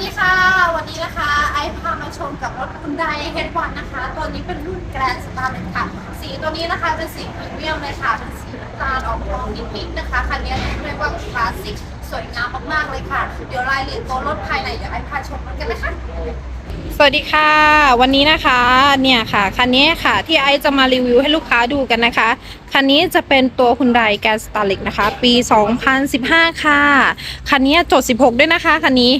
ดีค่ะ วันนี้นะคะ ไอพามาชมกับรถคุณไดเฮดวันนะคะ ตัวนี้เป็นรุ่นแกรนสตาร์เลยค่ะ สีตัวนี้นะคะเป็นสีพรีเมียมเลยค่ะ เป็นสีน้ำตาลออกทองนิดๆนะคะ คันนี้เรียกว่าคลาสสิกสวยงามมากๆเลยค่ะ เดี๋ยวรายละเอียดตัวรถภายในเดี๋ยวไอพาชมกันนะคะสวัสดีค่ะ วันนี้นะคะเนี่ยค่ะคันนี้ค่ะที่ไอจะมารีวิวให้ลูกค้าดูกันนะคะคันนี้จะเป็นตัวคุณไดแกสตาลิกนะคะ ปี 2015 ค่ะคันนี้จด 16 ด้วยนะคะคันนี้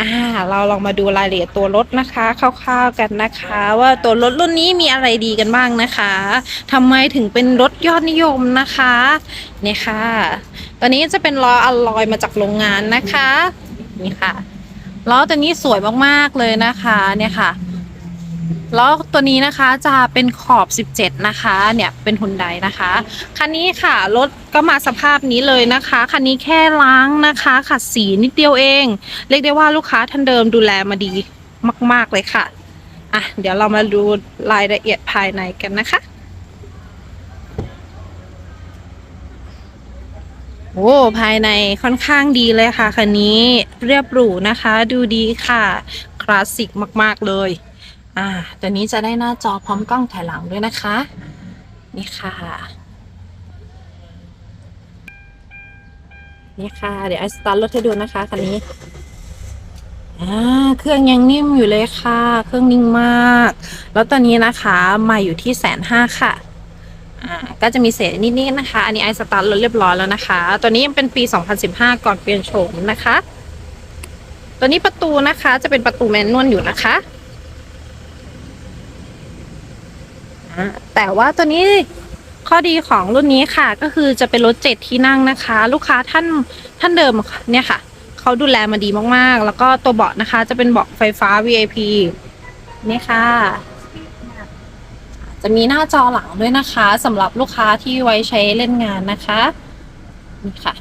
อ่าเราลองมาดูรายละเอียดตัวรถนะคะคร่าวๆกันนะคะ ว่าตัวรถรุ่นนี้มีอะไรดีกันบ้างนะคะทำไมถึงเป็นรถยอดนิยมนะคะเนี่ยค่ะตัวนี้จะเป็นล้ออลลอยมาจากโรงงานนะคะนี่ค่ะล้อตัวนี้สวยมากๆเลยนะคะเนี่ยค่ะ แล้อตัวนี้นะคะจะเป็นขอบ 17 นะคะ เนี่ยเป็นฮุนไดนะคะ คันนี้ค่ะรถก็มาสภาพนี้เลยนะคะ คันนี้แค่ล้างนะคะ ขัดสีนิดเดียวเอง เรียกได้ว่าลูกค้าท่านเดิมดูแลมาดีมาก ๆ เลยค่ะ อะ เดี๋ยวเรามาดูรายละเอียดภายในกันนะคะโอ้ภายในค่อนข้างดีเลยค่ะ คันนี้เรียบหรูนะคะ ดูดีค่ะ คลาสสิกมาก ๆ เลย อ่าตัวนี้จะได้หน้าจอพร้อมกล้องถ่ายหลังด้วยนะคะ นี่ค่ะ นี่ค่ะ เดี๋ยวไอสตาร์ทรถให้ดูนะคะคันนี้อ่าเครื่องยังนิ่มอยู่เลยค่ะ เครื่องนิ่งมาก แล้วตอนนี้นะคะมาอยู่ที่แสนห้าค่ะอ่าก็จะมีเศษนิดๆนะคะ อันนี้ไอสตาร์ทรถเรียบร้อยแล้วนะคะ ตัวนี้ยังเป็นปี 2015 ก่อนเปลี่ยนโฉมนะคะ ตัวนี้ประตูนะคะจะเป็นประตูแมนนวลอยู่นะคะอ่า แต่ว่าตัวนี้ข้อดีของรุ่นนี้ค่ะก็คือจะเป็นรถเจ็ดที่นั่งนะคะ ลูกค้าท่านท่านเดิมเนี่ยค่ะเขาดูแลมาดีมากๆ แล้วก็ตัวเบาะนะคะ จะเป็นเบาะไฟฟ้า VIP นี่ค่ะ จะมีหน้าจอหลังด้วยนะคะสำหรับลูกค้าที่ไว้ใช้เล่นงานนะคะนี่ค่ะ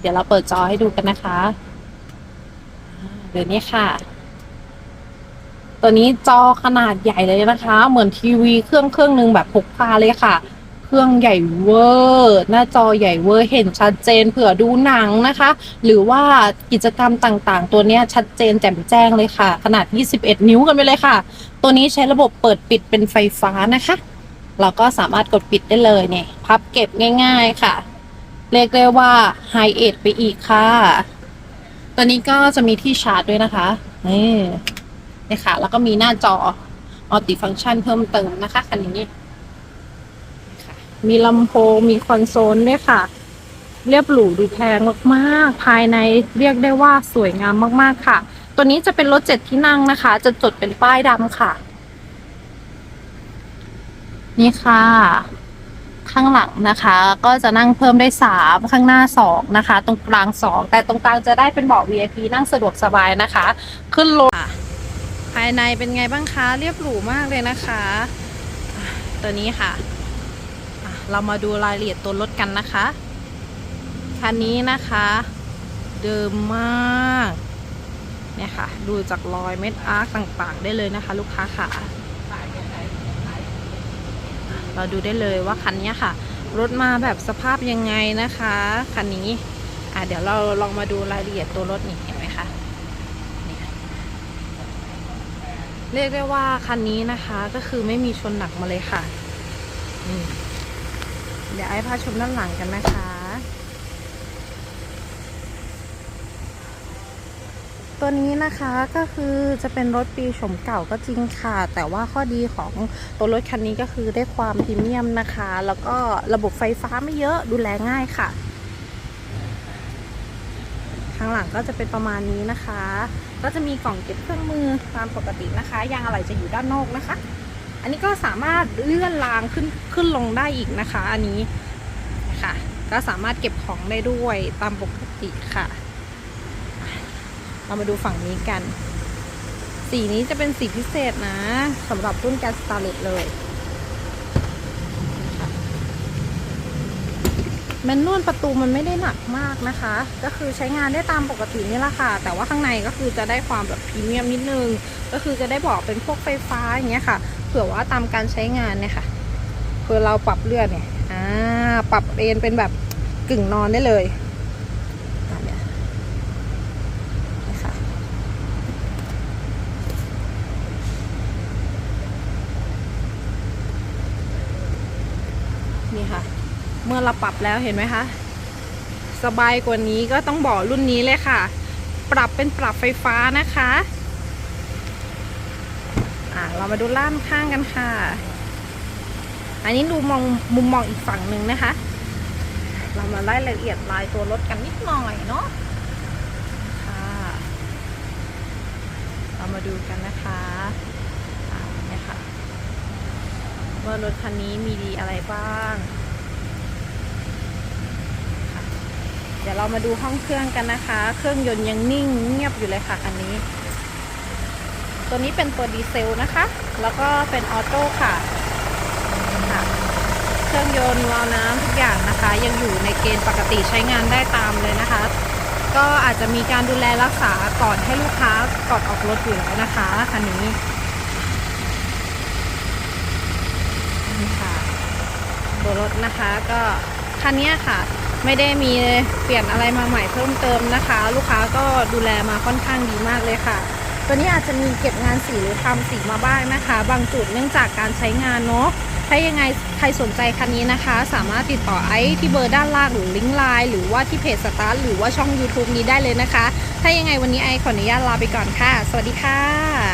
เดี๋ยวเราเปิดจอให้ดูกันนะคะเดี๋ยวนี้ค่ะ ตัวนี้จอขนาดใหญ่เลยนะคะ เหมือนทีวีเครื่องเครื่องหนึ่งแบบพกพาเลยค่ะ เครื่องใหญ่เวอร์ หน้าจอใหญ่เวอร์เห็นชัดเจนเผื่อดูหนังนะคะ หรือว่ากิจกรรมต่างๆ ตัวนี้ชัดเจนแจ่มแจ้งเลยค่ะ ขนาด 21 นิ้วกันไปเลยค่ะ ตัวนี้ใช้ระบบเปิดปิดเป็นไฟฟ้านะคะ เราก็สามารถกดปิดได้เลยเนี่ยพับเก็บง่าย ๆค่ะเรียกได้ว่าไฮเอ d ไปอีกค่ะ ตัวนี้ก็จะมีที่ชาร์จด้วยนะคะนี่ นี่ค่ะแล้วก็มีหน้าจอมัลติฟัง c t ชันเพิ่มเติมนะคะคันนี้มีลำโพงมีคอนโซลด้วยค่ะ เรียบหรูดูแพงมากๆ ภายในเรียกได้ว่าสวยงามมากๆค่ะ ตัวนี้จะเป็นรถเจ็ดที่นั่งนะคะ จะจดเป็นป้ายดำค่ะ นี่ค่ะ ข้างหลังนะคะ ก็จะนั่งเพิ่มได้สามข้างหน้าสองนะคะ ตรงกลางสองแต่ตรงกลางจะได้เป็นเบาะ VIP นั่งสะดวกสบายนะคะ ขึ้นรถายในเป็นไงบ้างคะ เรียบหรูมากเลยนะคะ ตัวนี้ค่ะอะ เรามาดูรายละเอียดตัวรถกันนะคะ คันนี้นะคะ เดิมมาก เนี่ยค่ะ ดูจากรอยเม็ดอาร์คต่างๆ ได้เลยนะคะ ลูกค้าค่ะ เราดูได้เลยว่าคันนี้ค่ะ รถมาแบบสภาพยังไงนะคะ คันนี้ อะเดี๋ยวเราลองมาดูรายละเอียดตัวรถนี่เห็นไหมคะเนี่ย เรียกได้ว่าคันนี้นะคะก็คือไม่มีชนหนักมาเลยค่ะ เดี๋ยวไอ้พาชมด้านหลังกันนะคะ ตัวนี้นะคะก็คือจะเป็นรถปีชมเก่าก็จริงค่ะ แต่ว่าข้อดีของตัวรถคันนี้ก็คือได้ความพรีเมียมนะคะ แล้วก็ระบบไฟฟ้าไม่เยอะดูแลง่ายค่ะ ข้างหลังก็จะเป็นประมาณนี้นะคะก็จะมีกล่องเก็บเครื่องมือตามปกตินะคะ ยางอะไหล่จะอยู่ด้านนอกนะคะ อันนี้ก็สามารถเลื่อนรางขึ้นขึ้นลงได้อีกนะคะ อันนี้ค่ะ ก็สามารถเก็บของได้ด้วยตามปกติค่ะ เรามาดูฝั่งนี้กัน สีนี้จะเป็นสีพิเศษนะสำหรับรุ่นแกสตาร์เลตเลย แมนนวลประตูมันไม่ได้หนักมากนะคะ ก็คือใช้งานได้ตามปกตินี่แหละค่ะ แต่ว่าข้างในก็คือจะได้ความแบบพรีเมียมนิดนึง ก็คือจะได้บอกเป็นพวกไฟฟ้าอย่างเงี้ยค่ะ เผื่อว่าตามการใช้งานเนี่ยค่ะเผื่อเราปรับเลื่อนเนี่ยอ่าปรับเอนเป็นแบบกึ่งนอนได้เลยนี่ค่ะ เนี่ยนะคะเราปรับแล้วเห็นไหมคะ สบายกว่านี้ก็ต้องบอกรุ่นนี้เลยค่ะ ปรับเป็นปรับไฟฟ้านะคะอ่าเรามาดูล่ามข้างกันค่ะ อันนี้ดูมองมุมมองอีกฝั่งหนึ่งนะคะ เรามาไล่ละเอียดลายตัวรถกันนิดหน่อยเนาะค่ะ เรามาดูกันนะคะอ่าเนี่ยค่ะว่ารถคันนี้มีดีอะไรบ้างค่ะเดี๋ยวเรามาดูห้องเครื่องกันนะคะ เครื่องยนต์ยังนิ่งเงียบอยู่เลยค่ะคันนี้ ตัวนี้เป็นตัวดีเซลนะคะ แล้วก็เป็นออโต้ค่ะค่ะ เครื่องยนต์วาล์วน้ำทุกอย่างนะคะ ยังอยู่ในเกณฑ์ปกติใช้งานได้ตามเลยนะคะ ก็อาจจะมีการดูแลรักษาก่อนให้ลูกค้าก่อนออกรถอยู่แล้วนะคะคันนี้นี่ค่ะ ตัวรถนะคะก็คันนี้ค่ะ ไม่ได้มีเปลี่ยนอะไรมาใหม่เพิ่มเติมนะคะ ลูกค้าก็ดูแลมาค่อนข้างดีมากเลยค่ะ ตัวนี้อาจจะมีเก็บงานสีหรือทำสีมาบ้างนะคะ บางจุดเนื่องจากการใช้งานเนาะถ้ายังไงใครสนใจคันนี้นะคะ สามารถติดต่อไอที่เบอร์ด้านล่างหรือลิงก์ไลน์หรือว่าที่เพจสตาร์ทหรือว่าช่อง YouTube นี้ได้เลยนะคะ ถ้ายังไงวันนี้ไอขออนุญาตลาไปก่อนค่ะ สวัสดีค่ะ